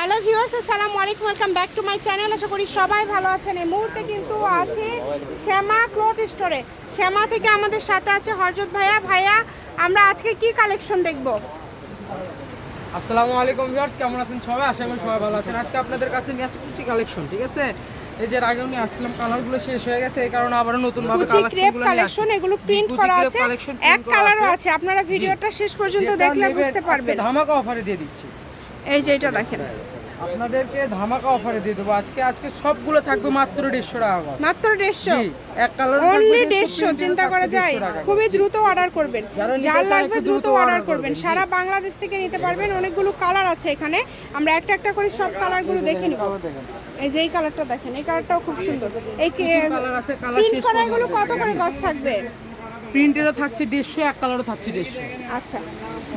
Hello viewers আসসালামু আলাইকুম welcome back to my channel আশা করি সবাই ভালো আছেন। এই মুহূর্তে কিন্তু আছে শ্যামা ক্লথ স্টোরে শ্যামা থেকে আমাদের সাথে আছে হরজত ভাইয়া। ভাইয়া আমরা আজকে কি কালেকশন দেখব? আসসালামু আলাইকুম ভিউয়ার্স কেমন আছেন সবাই? আশা করি সবাই ভালো আছেন। আজকে আপনাদের কাছে নিয়ে আসছি কুচি কালেকশন ঠিক আছে? এই যে এর আগেও নিয়ে আসছিলাম কালারগুলো শেষ হয়ে গেছে। এই কারণে আবারও নতুন ভাবে কালেকশনগুলো কালেকশন এগুলো প্রিন্ট করা আছে। এক কালারও। আছে। আপনারা ভিডিওটা শেষ পর্যন্ত দেখলে বুঝতে পারবেন। ধামাকা অফারে দিয়ে দিচ্ছি। এই যে এটা দেখেন। আপনাদেরকে ধামাকা অফারে দিয়ে দেবো। আজকে আজকে সবগুলো থাকবে মাত্র দেড়শো টাকা মাত্র দেড়শো? এক কালার অনলি দেড়শো চিন্তা করা যায়। খুবই দ্রুত অর্ডার করবেন। যারা লাগবে দ্রুত অর্ডার করবেন। সারা বাংলাদেশ থেকে নিতে পারবেন। অনেকগুলো কালার আছে এখানে। আমরা একটা একটা করে সব কালারগুলো দেখে নিব। এই যে এই কালারটা দেখেন। এই কালারটাও খুব সুন্দর। এই কালার আছে কালার শেষ করা এগুলো কত করে গজ থাকবে? প্রিন্টেরও থাকছে দেড়শো এক কালারও থাকছে দেড়শো। আচ্ছা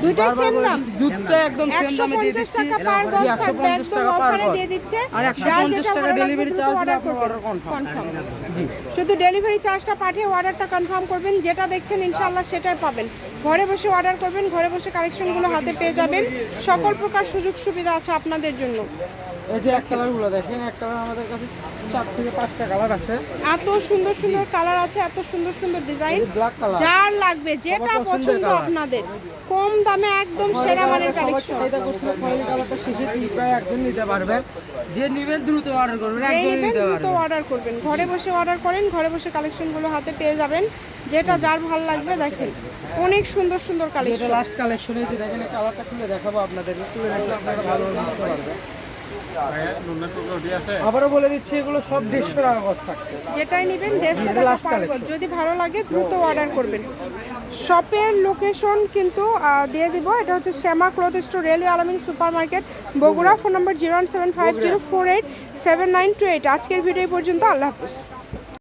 দুটো সেম দাম? জুতটা একদম সেম দামে দিয়ে দিচ্ছি। টাকা পার গজ থাকবে একদম অফারে দিয়ে দিচ্ছে। আর একশো যার পঞ্চাশ যেটা টাকা ডেলিভারি চার্জ order আপনার অর্ডার কনফার্ম জি। শুধু ডেলিভারি চার্জটা পাঠিয়ে অর্ডারটা কনফার্ম করবেন যেটা দেখছেন ইনশাল্লাহ সেটাই পাবেন। ঘরে বসে অর্ডার করবেন ঘরে বসে কালেকশনগুলো হাতে পেয়ে যাবেন। সকল প্রকার সুযোগ সুবিধা আছে আপনাদের জন্য। এই যে এক কালারগুলো দেখেন এক কালার আমাদের কাছে চার থেকে পাঁচটা কালার আছে। এত সুন্দর সুন্দর কালার আছে এত সুন্দর সুন্দর ডিজাইন ব্ল্যাক কালার যার লাগবে যেটা পছন্দ আপনাদের। কম দামে একদম সেরা মানের কালেকশন চাহিদা করছিল খয়েরি কালারটা শেষে দিয়ে প্রায় একজন নিতে পারবেন যে নেবেন দ্রুত অর্ডার করবেন একজন নিতে দ্রুত অর্ডার করবেন। ঘরে বসে অর্ডার করেন ঘরে বসে কালেকশনগুলো হাতে পেয়ে যাবেন। যেটা যার ভালো লাগবে দেখেন। অনেক সুন্দর সুন্দর এটা কালেকশন লাস্ট কালেকশন হয়েছে দেখেন কালারটা খুলে দেখাবো আপনাদের খুলে দেখলে আপনারা ভালো বুঝতে পারবেন। আবারও বলে দিচ্ছি এগুলো সব দেড়শো টাকা গজ থাকছে। যেটাই নেবেন দেড়শো টাকা পার গজ। যদি ভালো লাগে দ্রুত অর্ডার করবেন। শপের লোকেশন কিন্তু দিয়ে দিব। এটা হচ্ছে Shyama cloth store railway Alamin super market Bogura. Phone number zero one seven five zero four eight seven nine two eight. আজকের ভিডিও পর্যন্ত। আল্লাহ হাফিজ।